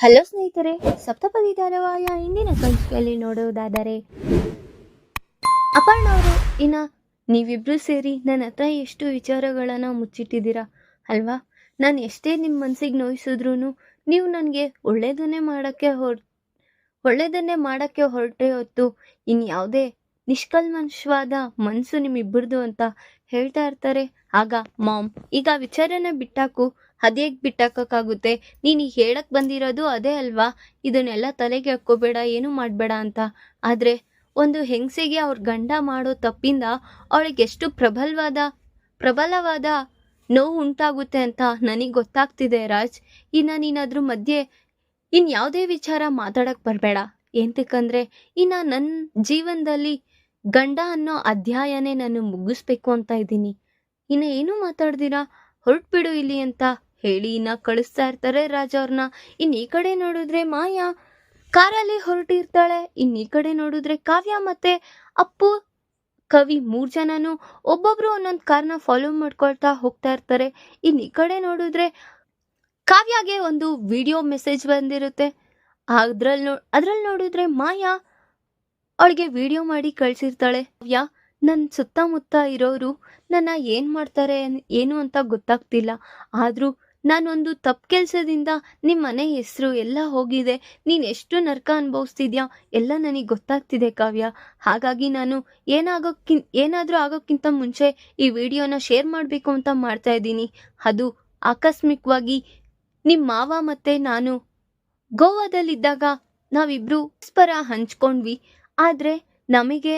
Hello ಸ್ನೇಹಿತರೆ, ಸಪ್ತಪದಿ ಧಾರಾವಾಹಿಯ ಇಂದಿನ ಸಂಚಿಕೆಯಲ್ಲಿ ನೋಡುವುದಾದರೆ, ಅಪರ್ಣ ಅವರು, ಇನ್ನ ನೀವಿಬ್ರು ಸೇರಿ ನನ್ನ ಹತ್ರ ಎಷ್ಟು ವಿಚಾರಗಳನ್ನು ಮುಚ್ಚಿಟ್ಟಿದ್ದೀರಾ? ಅಲ್ವಾ? ನಾನು ಎಷ್ಟೇ ನಿಮ್ಮ ಮನಸ್ಸಿಗೆ ನೋಯಿಸಿದ್ರು ನೀವು ನನಗೆ ಒಳ್ಳೇದನ್ನೇ ಮಾಡೋಕ್ಕೆ ಹೊರ, ಒಳ್ಳೇದನ್ನೇ ಮಾಡೋಕ್ಕೆ ಹೊರಟೆ ಹೊತ್ತು ಇನ್ಯಾವುದೇ ನಿಷ್ಕಲ್ಮಶವಾದ ಮನಸ್ಸು ನಿಮ್ಮಿಬ್ಬರದು ಅಂತ ಹೇಳ್ತಾ ಇರ್ತಾರೆ. ಆಗ ಮಾಮ್, ಈಗ ವಿಚಾರನ ಬಿಟ್ಟಾಕು ಅದೇಗ್ ಬಿಟ್ಟಾಕಕ್ಕಾಗುತ್ತೆ. ನೀನು ಹೇಳಕ್ಕೆ ಹೇಳಕ್ ಬಂದಿರೋದು ಅದೇ ಅಲ್ವಾ? ಇದನ್ನೆಲ್ಲ ತಲೆಗೆ ಹಾಕ್ಕೋಬೇಡ, ಏನು ಮಾಡಬೇಡ ಅಂತ. ಆದರೆ ಒಂದು ಹೆಂಗಸಿಗೆ ಅವ್ರ ಗಂಡ ಮಾಡೋ ತಪ್ಪಿಂದ ಅವಳಿಗೆ ಎಷ್ಟು ಪ್ರಬಲವಾದ ಪ್ರಬಲವಾದ ನೋವು ಉಂಟಾಗುತ್ತೆ ಅಂತ ನನಗೆ ಗೊತ್ತಾಗ್ತಿದೆ ರಾಜ್. ಇನ್ನು ನೀನಾದ್ರ ಮಧ್ಯೆ ಇನ್ನು ಯಾವುದೇ ವಿಚಾರ ಮಾತಾಡಕ್ಕೆ ಬರಬೇಡ. ಎಂತಕ್ಕಂದ್ರೆ ಇನ್ನು ನನ್ನ ಜೀವನದಲ್ಲಿ ಗಂಡ ಅನ್ನೋ ಅಧ್ಯಾಯನೇ ನಾನು ಮುಗಿಸ್ಬೇಕು ಅಂತ ಇದ್ದೀನಿ. ಇನ್ನು ಏನೂ ಮಾತಾಡ್ದಿರಾ? ಹೊರಟ್ಬಿಡು ಇಲ್ಲಿ ಅಂತ ಹೇಳಿ ಇನ್ನ ಕಳಿಸ್ತಾ ಇರ್ತಾರೆ ರಾಜ ಅವ್ರನ್ನ ಇನ್ ಈ ಕಡೆ ನೋಡಿದ್ರೆ ಮಾಯಾ ಕಾರಲ್ಲಿ ಹೊರಟಿರ್ತಾಳೆ. ಇನ್ ಈ ಕಡೆ ನೋಡಿದ್ರೆ ಕಾವ್ಯ ಮತ್ತೆ ಅಪ್ಪು, ಕವಿ ಮೂರ್ ಜನನು ಒಬ್ಬೊಬ್ರು ಒಂದೊಂದು ಕಾರ್ನ ಫಾಲೋ ಮಾಡ್ಕೊಳ್ತಾ ಹೋಗ್ತಾ ಇರ್ತಾರೆ. ಇನ್ ಈ ಕಡೆ ನೋಡಿದ್ರೆ ಕಾವ್ಯಗೆ ಒಂದು ವಿಡಿಯೋ ಮೆಸೇಜ್ ಬಂದಿರುತ್ತೆ. ಅದ್ರಲ್ಲಿ ನೋ ಅದ್ರಲ್ಲಿ ನೋಡಿದ್ರೆ ಮಾಯಾ ಅವಳಿಗೆ ವಿಡಿಯೋ ಮಾಡಿ ಕಳ್ಸಿರ್ತಾಳೆ. ಕಾವ್ಯ ನನ್ನ ಸುತ್ತಮುತ್ತ ಇರೋರು ನನ್ನ ಏನು ಮಾಡ್ತಾರೆ ಏನು ಅಂತ ಗೊತ್ತಾಗ್ತಿಲ್ಲ. ಆದರೂ ನಾನೊಂದು ತಪ್ಪು ಕೆಲಸದಿಂದ ನಿಮ್ಮ ಮನೆ ಹೆಸರು ಎಲ್ಲ ಹೋಗಿದೆ. ನೀನು ಎಷ್ಟು ನರ್ಕ ಅನುಭವಿಸ್ತಿದ್ಯಾ? ಎಲ್ಲ ನನಗೆ ಗೊತ್ತಾಗ್ತಿದೆ ಕಾವ್ಯ. ಹಾಗಾಗಿ ನಾನು ಏನಾಗೋಕ್ಕಿನ್, ಏನಾದರೂ ಆಗೋಕ್ಕಿಂತ ಮುಂಚೆ ಈ ವಿಡಿಯೋನ ಶೇರ್ ಮಾಡಬೇಕು ಅಂತ ಮಾಡ್ತಾ ಇದ್ದೀನಿ. ಅದು ಆಕಸ್ಮಿಕವಾಗಿ ನಿಮ್ಮ ಮಾವ ಮತ್ತು ನಾನು ಗೋವಾದಲ್ಲಿದ್ದಾಗ ನಾವಿಬ್ರು ಪರಸ್ಪರ ಹಂಚ್ಕೊಂಡ್ವಿ. ಆದರೆ ನಮಗೆ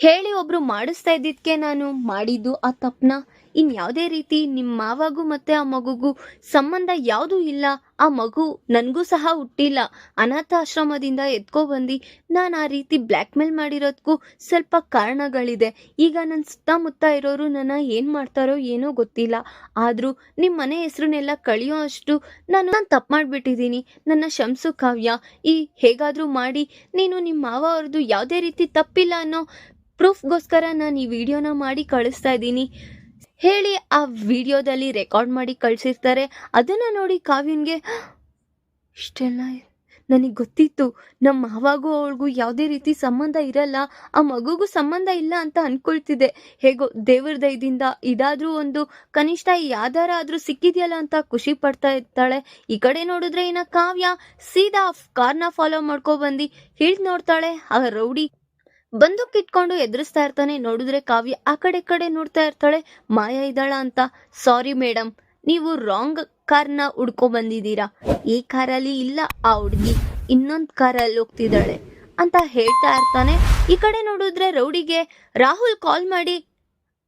ಹೇಳಿ ಒಬ್ರು ಮಾಡಿಸ್ತಾ ಇದ್ದಿದ್ದಕ್ಕೆ ನಾನು ಮಾಡಿದ್ದು ಆ ತಪ್ಪನ ಇನ್ಯಾವುದೇ ರೀತಿ ನಿಮ್ಮ ಮಾವಾಗೂ ಮತ್ತೆ ಆ ಮಗುಗೂ ಸಂಬಂಧ ಯಾವುದೂ ಇಲ್ಲ. ಆ ಮಗು ನನಗೂ ಸಹ ಹುಟ್ಟಿಲ್ಲ. ಅನಾಥಾಶ್ರಮದಿಂದ ಎತ್ಕೊ ಬಂದು. ನಾನು ಆ ರೀತಿ ಬ್ಲ್ಯಾಕ್ ಮೇಲ್ ಮಾಡಿರೋದಕ್ಕೂ ಸ್ವಲ್ಪ ಕಾರಣಗಳಿದೆ. ಈಗ ನನ್ನ ಸುತ್ತಮುತ್ತ ಇರೋರು ನನ್ನ ಏನು ಮಾಡ್ತಾರೋ ಏನೋ ಗೊತ್ತಿಲ್ಲ. ಆದರೂ ನಿಮ್ಮ ಮನೆ ಹೆಸರನ್ನೆಲ್ಲ ಕಳಿಯೋ ಅಷ್ಟು ನಾನು ನಾನು ತಪ್ಪು ಮಾಡಿಬಿಟ್ಟಿದ್ದೀನಿ. ನನ್ನ ಶಂಸು ಕಾವ್ಯ, ಈ ಹೇಗಾದರೂ ಮಾಡಿ. ನೀನು ನಿಮ್ಮ ಮಾವ ಅವ್ರದ್ದು ಯಾವುದೇ ರೀತಿ ತಪ್ಪಿಲ್ಲ ಅನ್ನೋ ಪ್ರೂಫ್ಗೋಸ್ಕರ ನಾನು ಈ ವಿಡಿಯೋನ ಮಾಡಿ ಕಳಿಸ್ತಾ ಇದ್ದೀನಿ. ಹೇಳಿ ಆ ವಿಡಿಯೋದಲ್ಲಿ ರೆಕಾರ್ಡ್ ಮಾಡಿ ಕಳಿಸಿರ್ತಾರೆ. ಅದನ್ನು ನೋಡಿ ಕಾವ್ಯನ್ಗೆ, ಇಷ್ಟೆಲ್ಲ ನನಗೆ ಗೊತ್ತಿತ್ತು. ನಮ್ಮ ಮಾವಾಗೂ ಅವಳಿಗೂ ಯಾವುದೇ ರೀತಿ ಸಂಬಂಧ ಇರಲ್ಲ. ಆ ಮಗುಗೂ ಸಂಬಂಧ ಇಲ್ಲ ಅಂತ ಅಂದ್ಕೊಳ್ತಿದ್ದೆ ಹೇಗೋ ದೇವ್ರ ದಯದಿಂದ ಇದಾದರೂ ಒಂದು ಕನಿಷ್ಠ ಯಾವ್ದಾರ ಆದರೂ ಸಿಕ್ಕಿದೆಯಲ್ಲ ಅಂತ ಖುಷಿ ಪಡ್ತಾ ಇರ್ತಾಳೆ. ಈ ಕಡೆ ನೋಡಿದ್ರೆ ಇನ್ನು ಕಾವ್ಯ ಸೀದಾ ಕಾರ್ನ ಫಾಲೋ ಮಾಡ್ಕೊಬಂದು ಹೇಳಿ ನೋಡ್ತಾಳೆ. ಆ ರೌಡಿ ಬಂದೂಕ್ ಇಟ್ಕೊಂಡು ಎದುರಿಸ್ತಾ ಇರ್ತಾನೆ, ನೋಡಿದ್ರೆ ಕಾವ್ಯ ಆ ಕಡೆ ಕಡೆ ನೋಡ್ತಾ ಇರ್ತಾಳೆ. ಮಾಯಾ ಇದ್ದಾಳ ಅಂತ. ಸಾರಿ ಮೇಡಮ್ ನೀವು ರಾಂಗ್ ಕಾರ್ನ ಹುಡ್ಕೊ ಬಂದಿದ್ದೀರಾ. ಈ ಕಾರಲ್ಲಿ ಇಲ್ಲ ಆ ಹುಡುಗಿ. ಇನ್ನೊಂದು ಕಾರಲ್ಲಿ ಹೋಗ್ತಿದ್ದಾಳೆ ಅಂತ ಹೇಳ್ತಾ ಇರ್ತಾನೆ. ಈ ಕಡೆ ನೋಡಿದ್ರೆ ರೌಡಿಗೆ ರಾಹುಲ್ ಕಾಲ್ ಮಾಡಿ,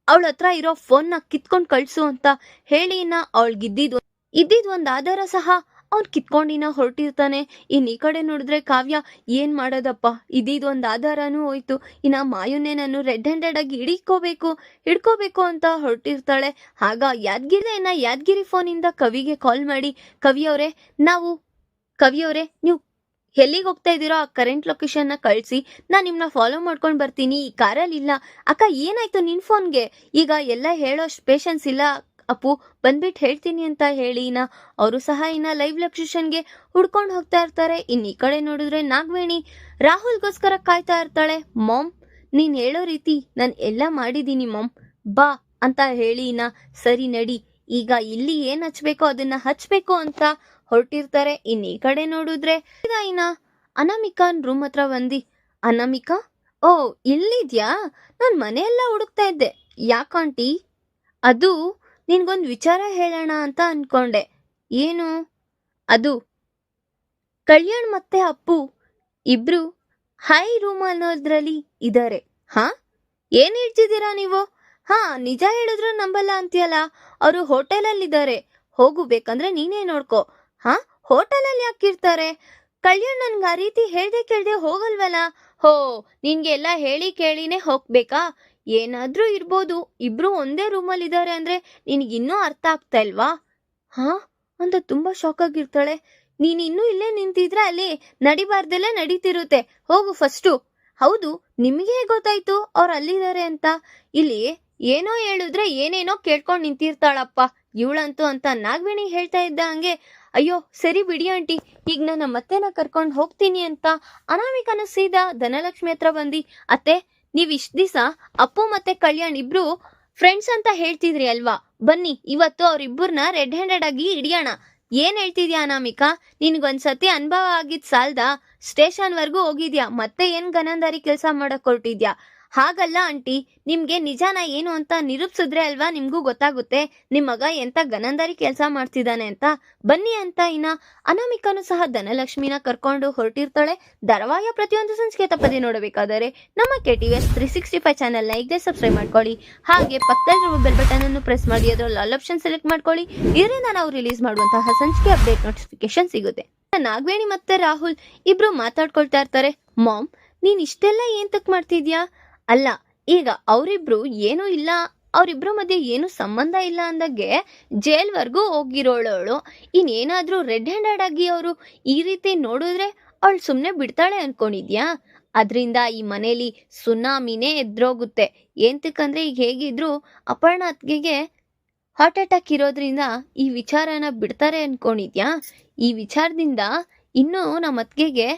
ಅವಳ ಹತ್ರ ಇರೋ ಫೋನ್ನ ಕಿತ್ಕೊಂಡು ಕಳ್ಸು ಅಂತ ಹೇಳಿ ನಾ ಅವಳಿಗಿದ್ದಿದ್ ಇದ್ದಿದ್ ಒಂದು ಆಧಾರ ಸಹ ಅವ್ನು ಕಿತ್ಕೊಂಡಿನ ಹೊರಟಿರ್ತಾನೆ. ಇನ್ ಈ ಕಡೆ ನೋಡಿದ್ರೆ ಕಾವ್ಯ, ಏನ್ ಮಾಡೋದಪ್ಪ? ಇದೀದ್ ಒಂದು ಆಧಾರನೂ ಹೋಯ್ತು. ಇನ್ನ ಮಾಯುನೆ ನಾನು ರೆಡ್ ಹ್ಯಾಂಡೆಡ್ ಆಗಿ ಹಿಡಿಕೋಬೇಕು, ಹಿಡ್ಕೋಬೇಕು ಅಂತ ಹೊರಟಿರ್ತಾಳೆ. ಆಗ ಯಾದಗಿರಿ ಇನ್ನ ಯಾದಗಿರಿ ಫೋನಿಂದ ಕವಿಗೆ ಕಾಲ್ ಮಾಡಿ. ಕವಿಯವರೇ ನಾವು ಕವಿಯವರೇ ನೀವು ಎಲ್ಲಿಗೆ ಹೋಗ್ತಾ ಇದ್ದೀರೋ ಆ ಕರೆಂಟ್ ಲೊಕೇಶನ್ನ ಕಳಿಸಿ. ನಾನು ನಿಮ್ಮನ್ನ ಫಾಲೋ ಮಾಡ್ಕೊಂಡು ಬರ್ತೀನಿ. ಈ ಕಾರಲ್ಲಿ ಇಲ್ಲ. ಅಕ್ಕ, ಏನಾಯ್ತು ನಿನ್ನ ಫೋನ್ಗೆ ಈಗ ಎಲ್ಲ ಹೇಳೋಷ್ಟು ಪೇಷನ್ಸ್ ಇಲ್ಲ. ಅಪ್ಪು ಬಂದ್ಬಿಟ್ಟು ಹೇಳ್ತೀನಿ ಅಂತ ಹೇಳಿ ಇನ್ನ ಅವರು ಸಹ ಇನ್ನ ಲೈವ್ ಲೊಕೇಶನ್ಗೆ ಹುಡ್ಕೊಂಡು ಹೋಗ್ತಾ ಇರ್ತಾರೆ. ಇನ್ನು ಈ ಕಡೆ ನೋಡಿದ್ರೆ ನಾಗವೇಣಿ ರಾಹುಲ್ಗೋಸ್ಕರ ಕಾಯ್ತಾ ಇರ್ತಾಳೆ. ಮಾಮ್ ನೀನ್ ಹೇಳೋ ರೀತಿ ನಾನು ಎಲ್ಲ ಮಾಡಿದ್ದೀನಿ ಮಾಮ್ ಬಾ ಅಂತ ಹೇಳಿ ಇನ್ನ ಸರಿ ನಡಿ, ಈಗ ಇಲ್ಲಿ ಏನ್ ಹಚ್ಬೇಕೋ ಅದನ್ನ ಹಚ್ಬೇಕು ಅಂತ ಹೊರಟಿರ್ತಾರೆ. ಇನ್ನು ಈ ಕಡೆ ನೋಡಿದ್ರೆ ಈಗ ಇನ್ನ ಅನಾಮಿಕಾನ್ ರೂಮ್ ಹತ್ರ ಬಂದಿ. ಅನಾಮಿಕಾ? ಓ, ಇಲ್ಲಿದ್ಯಾ? ನಾನು ಮನೆಯೆಲ್ಲ ಹುಡುಕ್ತಾ ಇದ್ದೆ. ಯಾಕಾಂಟಿ ಅದು ನಿನ್ಗೊಂದು ವಿಚಾರ ಹೇಳೋಣ ಅಂತ ಅನ್ಕೊಂಡೆ. ಏನು? ಅದು, ಕಲ್ಯಾಣ್ ಮತ್ತೆ ಅಪ್ಪು ಇಬ್ರು ಹೈ ರೂಮ್ ಅನ್ನೋದ್ರಲ್ಲಿ ಇದ್ದಾರೆ ಹಾ? ಏನು ಹೇಳ್ತಿದ್ದೀರಾ ನೀವು? ಹಾ, ನಿಜ ಹೇಳಿದ್ರು ನಂಬಲ್ಲ ಅಂತೀಯಲ್ಲ, ಅವರು ಹೋಟೆಲಲ್ಲಿದ್ದಾರೆ. ಹೋಗು, ಬೇಕಂದ್ರೆ ನೀನೇ ನೋಡ್ಕೋ. ಹಾ? ಹೋಟೆಲಲ್ಲಿ ಯಾಕಿರ್ತಾರೆ ಕಲ್ಯಾಣ್ ನನ್ಗೆ ಆ ರೀತಿ ಹೇಳ್ದೆ ಕೇಳ್ದೆ ಹೋಗಲ್ವಲ್ಲ? ಹೋ, ನಿನ್ಗೆಲ್ಲ ಹೇಳಿ ಕೇಳಿನೇ ಹೋಗ್ಬೇಕಾ? ಏನಾದ್ರೂ ಇರ್ಬೋದು. ಇಬ್ಬರು ಒಂದೇ ರೂಮಲ್ಲಿ ಇದ್ದಾರೆ ಅಂದ್ರೆ ನಿನಗಿನ್ನೂ ಅರ್ಥ ಆಗ್ತಾ ಇಲ್ವಾ? ಹಾಂ? ಅಂತ ತುಂಬಾ ಶಾಕ್ ಆಗಿರ್ತಾಳೆ. ನೀನ್ ಇನ್ನೂ ಇಲ್ಲೇ ನಿಂತಿದ್ರೆ ಅಲ್ಲಿ ನಡಿಬಾರ್ದೆಲ್ಲ ನಡೀತಿರುತ್ತೆ. ಹೋಗು ಫಸ್ಟು ಹೌದು, ನಿಮಗೆ ಗೊತ್ತಾಯ್ತು? ಅವ್ರು ಅಲ್ಲಿದ್ದಾರೆ ಅಂತ. ಇಲ್ಲಿ ಏನೋ ಹೇಳಿದ್ರೆ ಏನೇನೋ ಕೇಳ್ಕೊಂಡು ನಿಂತಿರ್ತಾಳಪ್ಪ. ಇವಳಂತೂ ಅಂತ ನಾಗವೇಣಿ ಹೇಳ್ತಾ ಇದ್ದ ಹಂಗೆ, ಅಯ್ಯೋ, ಸರಿ ಬಿಡಿ ಆಂಟಿ. ಈಗ ನನ್ನ ಮತ್ತೆನ ಕರ್ಕೊಂಡು ಹೋಗ್ತೀನಿ ಅಂತ. ಅನಾಮಿಕನ ಸೀದಾ ಧನಲಕ್ಷ್ಮಿ ಹತ್ರ ಬಂದು, ಅತ್ತೆ ನೀವ್ ಇಷ್ಟ ದಿವಸ ಅಪ್ಪು ಮತ್ತೆ ಕಲ್ಯಾಣ್ ಇಬ್ರು ಫ್ರೆಂಡ್ಸ್ ಅಂತ ಹೇಳ್ತಿದ್ರಿ ಅಲ್ವಾ? ಬನ್ನಿ, ಇವತ್ತು ಅವ್ರಿಬ್ಬರನ್ನ ರೆಡ್ ಹ್ಯಾಂಡೆಡ್ ಆಗಿ ಹಿಡಿಯೋಣ. ಏನ್ ಹೇಳ್ತಿದ್ಯಾ ಅನಾಮಿಕಾ? ನಿನ್ಗೊಂದ್ಸತಿ ಅನುಭವ ಆಗಿದ್ ಸಾಲ್ದ? ಸ್ಟೇಷನ್ ವರ್ಗೂ ಹೋಗಿದ್ಯಾ? ಮತ್ತೆ ಏನ್ ಗನಂದಾರಿ ಕೆಲಸ ಮಾಡಕ್ ಹೊರಟಿದ್ಯಾ? ಹಾಗಲ್ಲ ಆಂಟಿ, ನಿಮ್ಗೆ ನಿಜಾನ ಏನು ಅಂತ ನಿರೂಪಿಸಿದ್ರೆ ಅಲ್ವಾ ನಿಮ್ಗೂ ಗೊತ್ತಾಗುತ್ತೆ. ನಿಮ್ ಮಗ ಎಂತ ಗನಂದಾರಿ ಕೆಲಸ ಮಾಡ್ತಿದ್ದಾನೆ ಅಂತ. ಬನ್ನಿ ಅಂತ ಇನ್ನ ಅನಾಮಿಕನು ಸಹ ಧನಲಕ್ಷ್ಮಿನ ಕರ್ಕೊಂಡು ಹೊರಟಿರ್ತಾಳೆ. ಧಾರಾವಾಹಿಯ ಪ್ರತಿಯೊಂದು ಸಂಚಿಕೆ ತಪ್ಪದೆ ನೋಡಬೇಕಾದರೆ ನಮ್ಮ K T S three sixty five ಚಾನಲ್ನ ಈಗಲೇ ಸಬ್ಸ್ಕ್ರೈಬ್ ಮಾಡ್ಕೊಳ್ಳಿ. ಹಾಗೆ ಪಕ್ಕದಲ್ಲಿರುವ ಬೆಲ್ ಬಟನ್ ಅನ್ನು ಪ್ರೆಸ್ ಮಾಡಿ, ಅದರಲ್ಲಿ ಆಲ್ ಆಪ್ಷನ್ ಸೆಲೆಕ್ಟ್ ಮಾಡ್ಕೊಳ್ಳಿ. ಇದರಿಂದ ನಾವು ರಿಲೀಸ್ ಮಾಡುವಂತಹ ಸಂಚಿಕೆ ಅಪ್ಡೇಟ್ ನೋಟಿಫಿಕೇಶನ್ ಸಿಗುತ್ತೆ. ನಾಗವೇಣಿ ಮತ್ತೆ ರಾಹುಲ್ ಇಬ್ರು ಮಾತಾಡ್ಕೊಳ್ತಾ ಇರ್ತಾರೆ. ಮಾಮ್, ನೀನ್ ಇಷ್ಟೆಲ್ಲ ಏನ್ ತಕ್ ಮಾಡ್ತಿದ್ಯಾ? ಅಲ್ಲ, ಈಗ ಅವರಿಬ್ರು ಏನೂ ಇಲ್ಲ. ಅವರಿಬ್ರ ಮಧ್ಯೆ ಏನು ಸಂಬಂಧ ಇಲ್ಲ ಅಂದಾಗೆ ಜೈಲ್ವರೆಗೂ ಹೋಗಿರೋಳವಳು ಇನ್ನೇನಾದರೂ ರೆಡ್ ಹ್ಯಾಂಡೆಡ್ ಆಗಿ ಅವರು ಈ ರೀತಿ ನೋಡಿದ್ರೆ ಅವಳು ಸುಮ್ಮನೆ ಬಿಡ್ತಾಳೆ ಅನ್ಕೊಂಡಿದ್ಯಾ? ಅದರಿಂದ ಈ ಮನೇಲಿ ಸುನಾಮಿನೇ ಎದ್ರೋಗುತ್ತೆ. ಏಂತಕ್ಕಂದ್ರೆ ಈಗ ಹೇಗಿದ್ರು ಅಪರ್ಣಾತ್ಗೆಗೆ ಹಾರ್ಟ್ ಅಟ್ಯಾಕ್ ಇರೋದ್ರಿಂದ ಈ ವಿಚಾರನ ಬಿಡ್ತಾರೆ ಅನ್ಕೊಂಡಿದ್ಯಾ? ಈ ವಿಚಾರದಿಂದ ಇನ್ನೂ ನಮ್ಮ ಅತ್ಗೆಗೆ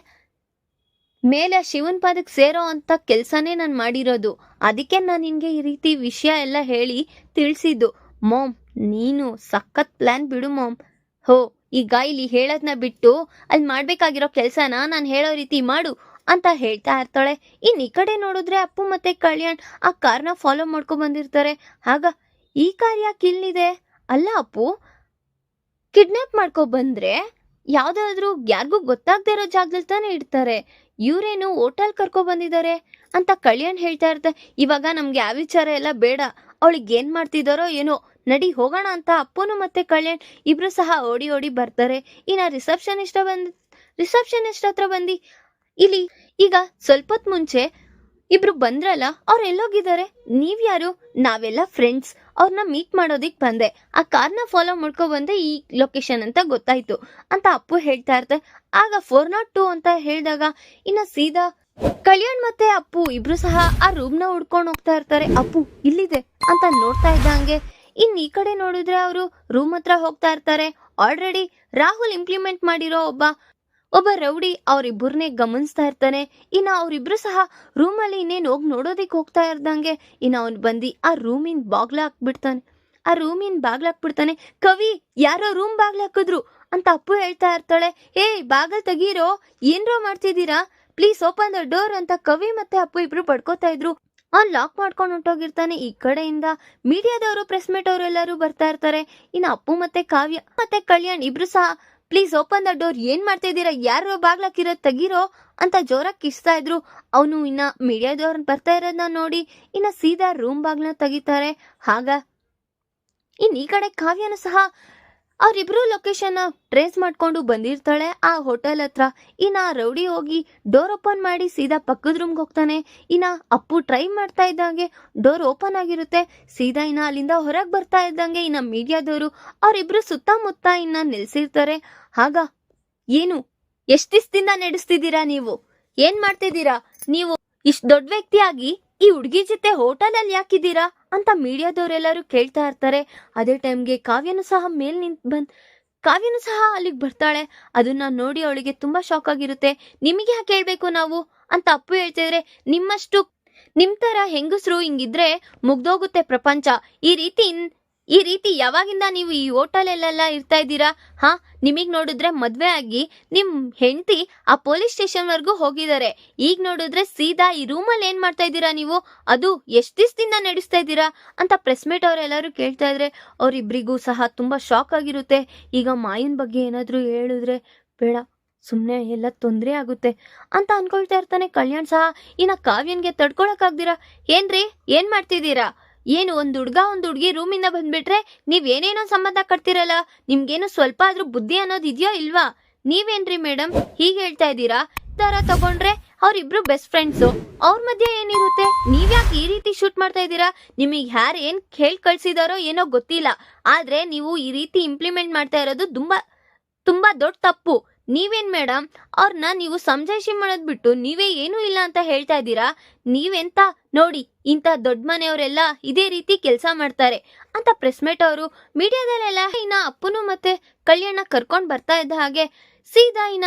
ಮೇಲೆ ಶಿವನ್ ಪಾದಕ್ಕೆ ಸೇರೋ ಅಂತ ಕೆಲಸನೇ ನಾನು ಮಾಡಿರೋದು. ಅದಕ್ಕೆ ನಾನು ನಿನಗೆ ಈ ರೀತಿ ವಿಷಯ ಎಲ್ಲ ಹೇಳಿ ತಿಳಿಸಿದ್ದು. ಮೋಮ್ ನೀನು ಸಖತ್ ಪ್ಲಾನ್ ಬಿಡು ಮೋಮ್ ಹೋ ಈಗ ಇಲ್ಲಿ ಹೇಳೋದನ್ನ ಬಿಟ್ಟು ಅಲ್ಲಿ ಮಾಡ್ಬೇಕಾಗಿರೋ ಕೆಲಸನ ನಾನು ಹೇಳೋ ರೀತಿ ಮಾಡು ಅಂತ ಹೇಳ್ತಾ ಇರ್ತಾಳೆ. ಇನ್ನು ಈ ಕಡೆ ನೋಡಿದ್ರೆ ಅಪ್ಪು ಮತ್ತೆ ಕಲ್ಯಾಣ್ ಆ ಕಾರ್ನ ಫಾಲೋ ಮಾಡ್ಕೊಂಡು ಬಂದಿರ್ತಾರೆ. ಆಗ ಈ ಕಾರ್ ಯಾಕೆ ಇಲ್ಲಿದೆ ಅಲ್ಲ ಅಪ್ಪು ಕಿಡ್ನಾಪ್ ಮಾಡ್ಕೊ ಬಂದ್ರೆ ಯಾವ್ದಾದ್ರು ಯಾರಿಗೂ ಗೊತ್ತಾಗದೇ ಇರೋ ಜಾಗದಲ್ಲಿ ತಾನೇ ಇಡ್ತಾರೆ. ಇವ್ರೇನು ಹೋಟೆಲ್ ಕರ್ಕೊ ಬಂದಿದ್ದಾರೆ ಅಂತ ಕಳ್ಯಾಣ್ ಹೇಳ್ತಾ ಇರ್ತ, ಇವಾಗ ನಮ್ಗೆ ಆ ವಿಚಾರ ಎಲ್ಲ ಬೇಡ. ಅವಳಿಗೆ ಏನ್ ಮಾಡ್ತಿದಾರೋ ಏನೋ, ನಡಿ ಹೋಗೋಣ ಅಂತ ಅಪ್ಪನು ಮತ್ತೆ ಕಳ್ಯಾಣ್ ಇಬ್ರು ಸಹ ಓಡಿ ಓಡಿ ಬರ್ತಾರೆ. ಇನ್ನ ರಿಸೆಪ್ಷನಿಸ್ಟ್ ಬಂದ್, ರಿಸೆಪ್ಷನಿಸ್ಟ್ ಹತ್ರ ಬಂದು. ಇಲ್ಲಿ ಈಗ ಸ್ವಲ್ಪ ಮುಂಚೆ ಇಬ್ರು ಬಂದ್ರಲ್ಲ, ಅವ್ರು ಎಲ್ಲೋಗಿದ್ದಾರೆ. ನೀವ್ ಯಾರು? ನಾವೆಲ್ಲ ಫ್ರೆಂಡ್ಸ್ ಅವ್ರನ್ನ ಮೀಟ್ ಮಾಡೋದಿಕ್ ಬಂದೆ. ಆ ಕಾರ್ನ ಫಾಲೋ ಮಾಡ್ಕೊ ಬಂದೆ ಈ ಲೊಕೇಶನ್ ಅಂತ ಗೊತ್ತಾಯ್ತು. ಅಂತ ಅಪ್ಪು ಹೇಳ್ತಾ ಇರ್ತ. ಆಗ ಫೋರ್ ನಾಟ್ ಟೂ ಅಂತ ಹೇಳಿದಾಗ ಇನ್ನ ಸೀದಾ ಕಲ್ಯಾಣ್ ಮತ್ತೆ ಅಪ್ಪು ಇಬ್ರು ಸಹ ಆ ರೂಮ್ನ ಹುಡ್ಕೊಂಡು ಹೋಗ್ತಾ ಇರ್ತಾರೆ. ಅಪ್ಪು, ಇಲ್ಲಿದೆ ಅಂತ ನೋಡ್ತಾ ಇದ್ದಂಗೆ ಇನ್ ಈ ಕಡೆ ನೋಡಿದ್ರೆ ಅವರು ರೂಮ್ ಹತ್ರ ಹೋಗ್ತಾ ಇರ್ತಾರೆ. ಆಲ್ರೆಡಿ ರಾಹುಲ್ ಇಂಪ್ಲಿಮೆಂಟ್ ಮಾಡಿರೋ ಒಬ್ಬ ಒಬ್ಬ ರೌಡಿ ಅವರಿಬ್ಬರನ್ನೇ ಗಮನಿಸ್ತಾ ಇರ್ತಾನೆ. ಇನ್ನ ಅವರಿಬ್ರು ಸಹ ರೂಮಲ್ಲಿ ಇನ್ನೇನು ಹೋಗಿ ನೋಡೋದಿಕ್ ಹೋಗ್ತಾ ಇರ್ದಂಗೆ ಇನ್ನು ಅವನು ಬಂದು ಆ ರೂಮಿನ ಬಾಗ್ಲ ಹಾಕ್ಬಿಡ್ತಾನೆ ಆ ರೂಮಿನ ಬಾಗ್ಲ ಹಾಕ್ಬಿಡ್ತಾನೆ ಕವಿ, ಯಾರೋ ರೂಮ್ ಬಾಗ್ಲ ಹಾಕಿದ್ರು ಅಂತ ಅಪ್ಪು ಹೇಳ್ತಾ ಇರ್ತಾಳೆ. ಏಯ್, ಬಾಗಲ್ ತೆಗೀರೋ? ಏನ್ರೋ ಮಾಡ್ತಿದ್ದೀರಾ? ಪ್ಲೀಸ್ ಓಪನ್ ದ ಡೋರ್ ಅಂತ ಕವಿ ಮತ್ತೆ ಅಪ್ಪು ಇಬ್ರು ಪಡ್ಕೋತಾ ಇದ್ರು. ಅವ್ನ್ ಲಾಕ್ ಮಾಡ್ಕೊಂಡು ಹೊಂಟೋಗಿರ್ತಾನೆ. ಈ ಕಡೆಯಿಂದ ಮೀಡಿಯಾದವರು, ಪ್ರೆಸ್ ಮೀಟ್ ಅವರೆಲ್ಲರೂ ಬರ್ತಾ ಇರ್ತಾರೆ. ಇನ್ನು ಅಪ್ಪು ಮತ್ತೆ ಕಾವ್ಯ ಮತ್ತೆ ಕಲ್ಯಾಣ್ ಇಬ್ರು ಸಹ ಪ್ಲೀಸ್ ಓಪನ್ ದ ಡೋರ್ ಏನ್ ಮಾಡ್ತಾ ಇದ್ದೀರಾ? ಯಾರೋ ಬಾಗ್ಲಾಕಿರೋ ತೆಗೀರೋ ಅಂತ ಜೋರಾಗಿ ಕಿಸ್ತಾ ಇದ್ರು. ಅವನು ಇನ್ನ ಮೀಡಿಯಾದವ್ರನ್ನ ಬರ್ತಾ ಇರೋದನ್ನ ನೋಡಿ, ಇನ್ನ ಸೀದಾ ರೂಮ್ ಬಾಗ್ಲ ತೆಗಿತಾರೆ. ಆಗ ಇನ್ ಈ ಕಡೆ ಕಾವ್ಯನು ಸಹ ಅವರಿಬ್ರು ಲೊಕೇಶನ್ ಟ್ರೇಸ್ ಮಾಡ್ಕೊಂಡು ಬಂದಿರ್ತಾಳೆ. ಆ ಹೋಟೆಲ್ ಹತ್ರ ಇನ್ನ ರೌಡಿ ಹೋಗಿ ಡೋರ್ ಓಪನ್ ಮಾಡಿ ಸೀದಾ ಪಕ್ಕದ ರೂಮ್ಗೆ ಹೋಗ್ತಾನೆ. ಇನ್ನ ಅಪ್ಪು ಟ್ರೈ ಮಾಡ್ತಾ ಇದ್ದಂಗೆ ಡೋರ್ ಓಪನ್ ಆಗಿರುತ್ತೆ. ಸೀದಾ ಇನ್ನ ಅಲ್ಲಿಂದ ಹೊರಗೆ ಬರ್ತಾ ಇದ್ದಂಗೆ ಇನ್ನ ಮೀಡಿಯಾದವರು ಅವರಿಬ್ರು ಸುತ್ತಮುತ್ತ ಇನ್ನ ನಿಲ್ಸಿರ್ತಾರೆ. ಆಗ ಏನು? ಎಷ್ಟು ದಿವಸದಿಂದ ನಡೆಸ್ತಿದ್ದೀರಾ ನೀವು? ಏನ್ ಮಾಡ್ತಿದ್ದೀರಾ? ನೀವು ಇಷ್ಟ್ ದೊಡ್ಡ ವ್ಯಕ್ತಿಯಾಗಿ ಈ ಹುಡುಗಿ ಜೊತೆ ಹೋಟೆಲ್ ಅಲ್ಲಿ ಯಾಕಿದ್ದೀರಾ ಅಂತ ಮೀಡಿಯಾದವರೆಲ್ಲರೂ ಕೇಳ್ತಾ ಇರ್ತಾರೆ. ಅದೇ ಟೈಮ್ಗೆ ಕಾವ್ಯನು ಸಹ ಮೇಲ್ ನಿಂತ್ ಬಂದ್, ಕಾವ್ಯನು ಸಹ ಅಲ್ಲಿಗೆ ಬರ್ತಾಳೆ. ಅದನ್ನ ನೋಡಿ ಅವಳಿಗೆ ತುಂಬಾ ಶಾಕ್ ಆಗಿರುತ್ತೆ. ನಿಮಗೆ ಯಾಕೆ ಹೇಳ್ಬೇಕು ನಾವು? ಅಂತ ಅಪ್ಪು ಹೇಳ್ತಿದ್ರೆ ನಿಮ್ಮಷ್ಟು, ನಿಮ್ ತರ ಹೆಂಗಸರು ಹಿಂಗಿದ್ರೆ ಮುಗ್ದೋಗುತ್ತೆ ಪ್ರಪಂಚ. ಈ ರೀತಿ ಈ ರೀತಿ ಯಾವಾಗಿಂದ ನೀವು ಈ ಹೋಟೆಲಲ್ಲೆಲ್ಲ ಇರ್ತಾ ಇದ್ದೀರಾ? ಹಾ, ನಿಮಗ್ ನೋಡಿದ್ರೆ ಮದ್ವೆ ಆಗಿ ನಿಮ್ ಹೆಂಡತಿ ಆ ಪೊಲೀಸ್ ಸ್ಟೇಷನ್ ವರ್ಗೂ ಹೋಗಿದ್ದಾರೆ. ಈಗ ನೋಡಿದ್ರೆ ಸೀದಾ ಈ ರೂಮಲ್ಲಿ ಏನ್ ಮಾಡ್ತಾ ಇದ್ದೀರಾ ನೀವು? ಅದು ಎಷ್ಟ್ ದಿವಸದಿಂದ ನಡೆಸ್ತಾ ಇದ್ದೀರಾ? ಅಂತ ಪ್ರೆಸ್ ಮೀಟ್ ಅವರೆಲ್ಲರೂ ಕೇಳ್ತಾ ಇದ್ರೆ, ಅವರಿಬ್ರಿಗೂ ಸಹ ತುಂಬಾ ಶಾಕ್ ಆಗಿರುತ್ತೆ. ಈಗ ಮಾಯನ್ ಬಗ್ಗೆ ಏನಾದ್ರೂ ಹೇಳಿದ್ರೆ, ಬೇಡ ಸುಮ್ಮನೆ ಎಲ್ಲ ತೊಂದರೆ ಆಗುತ್ತೆ. ಅಂತ ಅನ್ಕೊಳ್ತಾ ಇರ್ತಾನೆ ಕಲ್ಯಾಣ್ ಸಹ, ಇನ್ನ ಕಾವ್ಯನ್ಗೆ ತಡ್ಕೊಳಕ್ಕಾಗ್ದಿರಾ? ಏನ್ರಿ, ಏನ್ ಮಾಡ್ತಿದ್ದೀರಾ? ಏನು, ಒಂದು ಹುಡ್ಗ ಒಂದು ಹುಡುಗಿ ರೂಮಿಂದ ಬಂದ್ಬಿಟ್ರೆ ನೀವ್ ಏನೇನೋ ಸಂಬಂಧ ಕಟ್ತಿರಲ್ಲ, ನಿಮ್ಗೇನು ಸ್ವಲ್ಪ ಆದ್ರೂ ಬುದ್ಧಿ ಅನ್ನೋದು ಇದೆಯೋ ಇಲ್ವಾ? ನೀವೇನ್ರಿ ಮೇಡಮ್ ಹೀಗೆ ಹೇಳ್ತಾ ಇದ್ದೀರಾ? ತರ ತಗೊಂಡ್ರೆ ಅವ್ರಿಬ್ರು ಬೆಸ್ಟ್ ಫ್ರೆಂಡ್ಸು ಅವ್ರ ಮಧ್ಯೆ ಏನಿರುತ್ತೆ? ನೀವ್ಯಾಕೆ ಈ ರೀತಿ ಶೂಟ್ ಮಾಡ್ತಾ ಇದ್ದೀರಾ? ನಿಮಗೆ ಯಾರು ಏನ್ ಹೇಳ್ ಕಳ್ಸಿದಾರೋ ಏನೋ ಗೊತ್ತಿಲ್ಲ. ಆದ್ರೆ ನೀವು ಈ ರೀತಿ ಇಂಪ್ಲಿಮೆಂಟ್ ಮಾಡ್ತಾ ಇರೋದು ತುಂಬಾ ತುಂಬಾ ದೊಡ್ಡ ತಪ್ಪು. ನೀವೇನ್ ಮೇಡಮ್ ಅವ್ರನ್ನ ನೀವು ಸಂಜಾಯಿಷಿ ಮಾಡೋದ್ ಬಿಟ್ಟು ನೀವೇ ಏನೂ ಇಲ್ಲ ಅಂತ ಹೇಳ್ತಾ ಇದ್ದೀರಾ? ನೀವೆಂತ? ನೋಡಿ, ಇಂಥ ದೊಡ್ಡ ಮನೆಯವರೆಲ್ಲ ಇದೇ ರೀತಿ ಕೆಲಸ ಮಾಡ್ತಾರೆ. ಅಂತ ಪ್ರೆಸ್ ಮೇಟ್ ಅವರು ಮೀಡಿಯಾದಲ್ಲೆಲ್ಲ ಇನ್ನ ಅಪ್ಪನು ಮತ್ತೆ ಕಲ್ಯಾಣ ಕರ್ಕೊಂಡ್ ಬರ್ತಾ ಇದ್ದ ಹಾಗೆ ಸೀದಾ ಇನ್ನ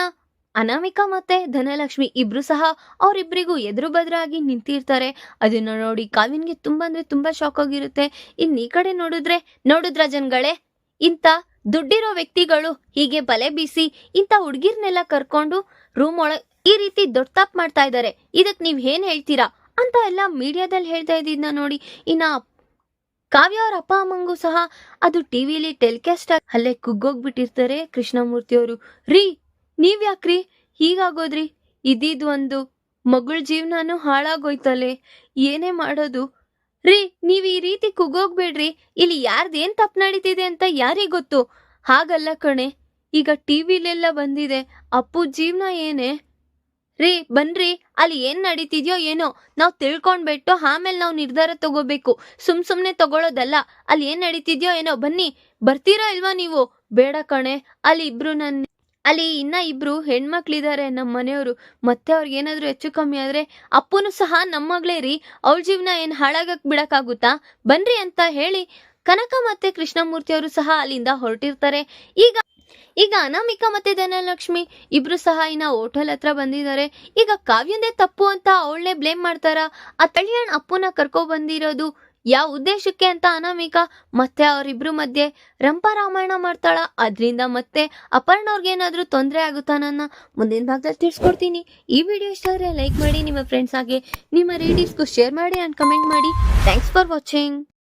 ಅನಾಮಿಕಾ ಮತ್ತೆ ಧನಲಕ್ಷ್ಮಿ ಇಬ್ರು ಸಹ ಅವರಿಬ್ಬರಿಗೂ ಎದುರು ಬದ್ರಾಗಿ ನಿಂತಿರ್ತಾರೆ. ಅದನ್ನ ನೋಡಿ ಕಾವಿನ್ಗೆ ತುಂಬಾ ಅಂದ್ರೆ ತುಂಬಾ ಶಾಕ್ ಆಗಿರುತ್ತೆ. ಇನ್ ಈ ಕಡೆ ನೋಡಿದ್ರೆ, ನೋಡಿದ್ರ ಜನಗಳೇ? ಇಂಥ ದುಡ್ಡಿರೋ ವ್ಯಕ್ತಿಗಳು ಹೀಗೆ ಬಲೆ ಬೀಸಿ ಇಂಥ ಹುಡ್ಗಿರ್ನೆಲ್ಲ ಕರ್ಕೊಂಡು ರೂಮ್ ಒಳಗ್ ಈ ರೀತಿ ದೊಡ್ಡ ತಪ್ಪು ಮಾಡ್ತಾ ಇದ್ದಾರೆ. ಇದಕ್ ನೀವ್ ಏನ್ ಹೇಳ್ತೀರಾ? ಅಂತ ಎಲ್ಲ ಮೀಡಿಯಾದಲ್ಲಿ ಹೇಳ್ತಾ ಇದ್ದಿದ್ನ ನೋಡಿ. ಇನ್ನ ಕಾವ್ಯ ಅವ್ರ ಅಪ್ಪ ಅಮ್ಮಂಗೂ ಸಹ ಅದು ಟಿವಿಲಿ ಟೆಲಿಕಾಸ್ಟ್ ಆಗಿ ಅಲ್ಲೇ ಕುಗ್ಗೋಗ್ಬಿಟ್ಟಿರ್ತಾರೆ ಕೃಷ್ಣಮೂರ್ತಿ ಅವರು. ರೀ, ನೀವ್ ಯಾಕ್ರಿ? ಹೀಗಾಗೋದ್ರಿ? ಇದಿದ್ ಒಂದು ಮಗಳ ಜೀವನಾನು ಹಾಳಾಗೋಯ್ತಲೆ. ಏನೇ ಮಾಡೋದು? ರೀ, ನೀವ್ ಈ ರೀತಿ ಕುಗೋಗ್ಬೇಡ್ರಿ ಇಲ್ಲಿ ಯಾರ್ದೇನ್ ತಪ್ಪು ನಡೀತಿದೆ ಅಂತ ಯಾರಿಗ್ ಗೊತ್ತು? ಹಾಗಲ್ಲ ಕಣೆ. ಈಗ ಟಿವಿಲೆಲ್ಲ ಬಂದಿದೆ. ಅಪ್ಪು ಜೀವನ ಏನೇ? ರೀ, ಬನ್ರಿ. ಅಲ್ಲಿ ಏನ್ ನಡೀತಿದ್ಯೋ ಏನೋ. ನಾವು ತಿಳ್ಕೊಂಡ್ಬಿಟ್ಟು ಆಮೇಲೆ ನಾವು ನಿರ್ಧಾರ ತಗೋಬೇಕು. ಸುಮ್ ಸುಮ್ನೆ ತಗೊಳ್ಳೋದಲ್ಲ ಅಲ್ಲಿ ಏನ್ ನಡೀತಿದ್ಯೋ ಏನೋ. ಬನ್ನಿ. ಬರ್ತೀರಾ ಇಲ್ವಾ ನೀವು? ಬೇಡ ಕಣೆ. ಅಲ್ಲಿ ಇಬ್ರು ನನ್ ಅಲ್ಲಿ ಇನ್ನ ಇಬ್ರು ಹೆಣ್ಮಕ್ಳಿದ್ದಾರೆ ನಮ್ಮ ಮನೆಯವರು. ಮತ್ತೆ ಅವ್ರಿಗೆ ಏನಾದ್ರೂ ಹೆಚ್ಚು ಕಮ್ಮಿ ಆದ್ರೆ ಅಪ್ಪನು ಸಹ ನಮ್ಮ ಮಗಳೇ ರೀ. ಅವಳ ಜೀವನ ಏನ್ ಹಾಳಾಗಕ್ ಬಿಡೋಕ್ಕಾಗುತ್ತಾ? ಬನ್ರಿ ಅಂತ ಹೇಳಿ ಕನಕ ಮತ್ತೆ ಕೃಷ್ಣಮೂರ್ತಿ ಅವರು ಸಹ ಅಲ್ಲಿಂದ ಹೊರಟಿರ್ತಾರೆ. ಈಗ ಈಗ ಅನಾಮಿಕಾ ಮತ್ತೆ ಧನಲಕ್ಷ್ಮಿ ಇಬ್ರು ಸಹ ಇನ್ನ ಹೋಟೆಲ್ ಹತ್ರ ಬಂದಿದ್ದಾರೆ. ಈಗ ಕಾವ್ಯಂದೇ ತಪ್ಪು ಅಂತ ಅವಳನ್ನೇ ಬ್ಲೇಮ್ ಮಾಡ್ತಾರ? ಆ ತಳಿಯಣ್ಣ ಅಪ್ಪನ ಕರ್ಕೊ ಬಂದಿರೋದು ಯಾವ ಉದ್ದೇಶಕ್ಕೆ ಅಂತ ಅನಾಮಿಕ? ಮತ್ತೆ ಅವರಿಬ್ರು ಮಧ್ಯೆ ರಂಪ ರಾಮಾಯಣ ಮಾಡ್ತಾಳ. ಅದರಿಂದ ಮತ್ತೆ ಅಪರ್ಣ ಅವ್ರಿಗೇನಾದ್ರೂ ತೊಂದರೆ ಆಗುತ್ತಾ ನನ್ನ? ಮುಂದಿನ ಭಾಗದಲ್ಲಿ ತಿಳಿಸ್ಕೊಡ್ತೀನಿ. ಈ ವಿಡಿಯೋ ಇಷ್ಟ ಆದರೆ ಲೈಕ್ ಮಾಡಿ, ನಿಮ್ಮ ಫ್ರೆಂಡ್ಸ್ ಹಾಗೆ ನಿಮ್ಮ ರಿಲೇಟಿವ್ಸ್ಗೂ ಶೇರ್ ಮಾಡಿ ಆ್ಯಂಡ್ ಕಮೆಂಟ್ ಮಾಡಿ. Thanks for watching